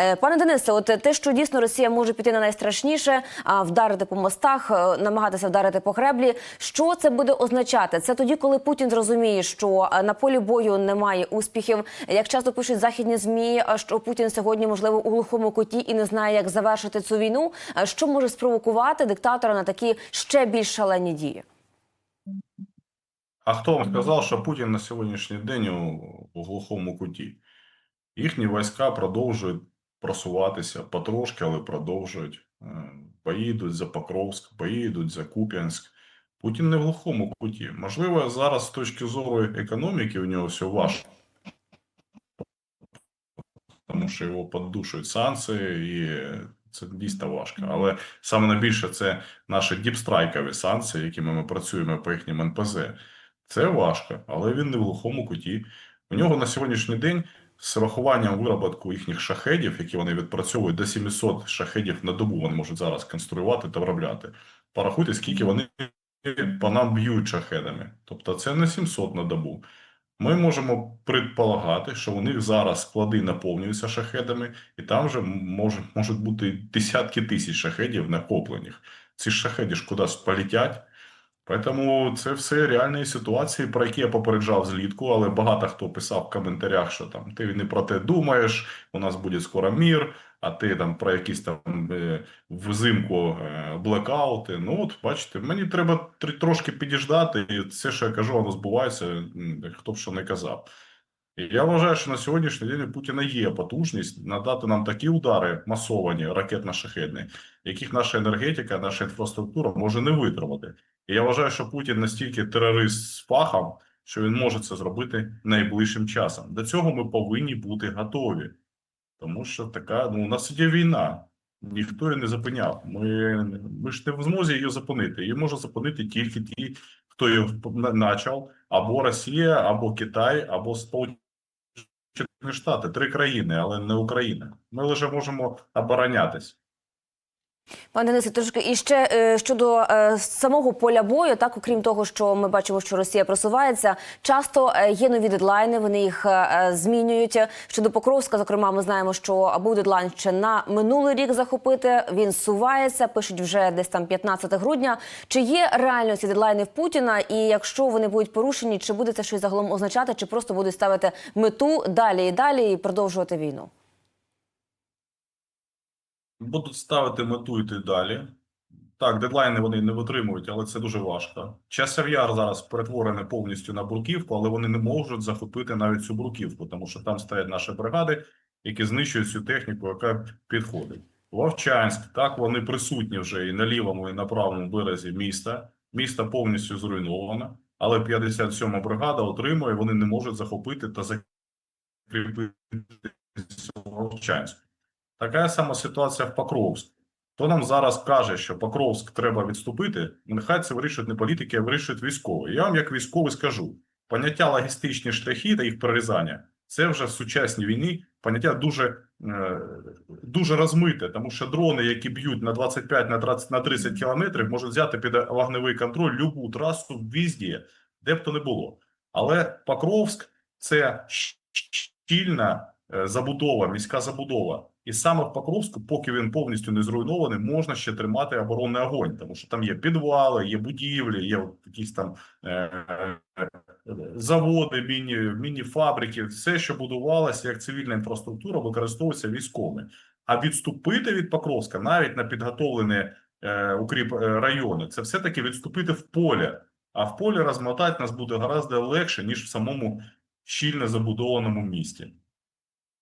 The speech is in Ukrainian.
Е, Пане Денисе, от те, що дійсно Росія може піти на найстрашніше, а вдарити по мостах, е, намагатися вдарити по Кремлі. Що це буде означати? Це тоді, коли Путін зрозуміє, що е, на полі бою немає успіхів. Як часто пишуть західні змі, що Путін сьогодні можливо у глухому куті і не знає, як завершити цю війну. Що може спровокувати диктатора на такі ще більш шалені дії? А хто вам сказав, що Путін на сьогоднішній день у, у глухому куті? Їхні війська продовжують просуватися потрошки, але продовжують. Е, Бої йдуть за Покровськ, бої йдуть за Куп'янськ. Путін не в глухому куті. Можливо, зараз з точки зору економіки у нього все важко. Тому що його поддушують санкції, і це дійсно важко. Але саме найбільше це наші діпстрайкові санкції, якими ми працюємо по їхнім НПЗ. Це важко, але він не в глухому куті. У нього на сьогоднішній день з врахуванням виробітку їхніх шахедів, які вони відпрацьовують до 700 шахедів на добу, вони можуть зараз конструювати та виробляти. Порахуйте, скільки вони по нам б'ють шахедами. Тобто це не 700 на добу. Ми можемо предполагати, що у них зараз склади наповнюються шахедами, і там вже може, можуть бути десятки тисяч шахедів накоплених. Ці шахеді ж кудись полетять. Тому це все реальні ситуації, про які я попереджав злітку, але багато хто писав в коментарях, що там ти не про те думаєш, у нас буде скоро мір, а ти там про якісь там е, взимку е, блекаути. Ну от бачите, мені треба тр- трошки підіждати, і все, що я кажу, воно збувається, хто б що не казав. Я вважаю, що на сьогоднішній день у Путіна є потужність надати нам такі удари масовані, ракетно-шахедні, яких наша енергетика, наша інфраструктура може не витримати. І я вважаю, що Путін настільки терорист з фахом, що він може це зробити найближчим часом. До цього ми повинні бути готові, тому що така ну у нас є війна, ніхто її не зупиняв. Ми, ми ж не в змозі її зупинити. Її може зупинити тільки ті, хто її почав, або Росія, або Китай, або Сполучені Штати, три країни, але не Україна. Ми лише можемо оборонятись. Пане Денисе, трошки і ще е, щодо е, самого поля бою, так окрім того, що ми бачимо, що Росія просувається, часто е, є нові дедлайни. Вони їх змінюють. Щодо Покровська, зокрема, ми знаємо, що був дедлайн ще на минулий рік захопити. Він сувається, пишуть вже десь там 15 грудня. Чи є реально ці дедлайни в Путіна? І якщо вони будуть порушені, чи буде це щось загалом означати, чи просто будуть ставити мету далі і далі і продовжувати війну? Будуть ставити мету йти далі. Так, дедлайни вони не витримують, але це дуже важко. Часов зараз перетворений повністю на бруківку, але вони не можуть захопити навіть цю бруківку, тому що там стоять наші бригади, які знищують цю техніку, яка підходить. Вовчанськ, так вони присутні вже і на лівому, і на правому березі міста. Місто повністю зруйновано, але 57-ма бригада отримує, вони не можуть захопити та закріпити Вовчанськ. Така сама ситуація в Покровську. Хто нам зараз каже, що Покровськ треба відступити, нехай це вирішують не політики, а вирішують військові. Я вам, як військовий, скажу: поняття логістичні шляхи та їх перерізання це вже в сучасній війні поняття дуже, е, дуже розмите, тому що дрони, які б'ють на 25 на 30, на 30 кілометрів, можуть взяти під вогневий контроль любу трасу в візді, де б то не було. Але Покровськ це щільна забудова, міська забудова. І саме в Покровську, поки він повністю не зруйнований, можна ще тримати оборонний огонь, тому що там є підвали, є будівлі, є якісь там е, е, заводи, міні, міні-фабрики, все, що будувалося як цивільна інфраструктура, використовується військовими. А відступити від Покровська навіть на підготовлені е, укріп е, райони, це все-таки відступити в поле. А в полі розмотати нас буде гораздо легше, ніж в самому щільно забудованому місті.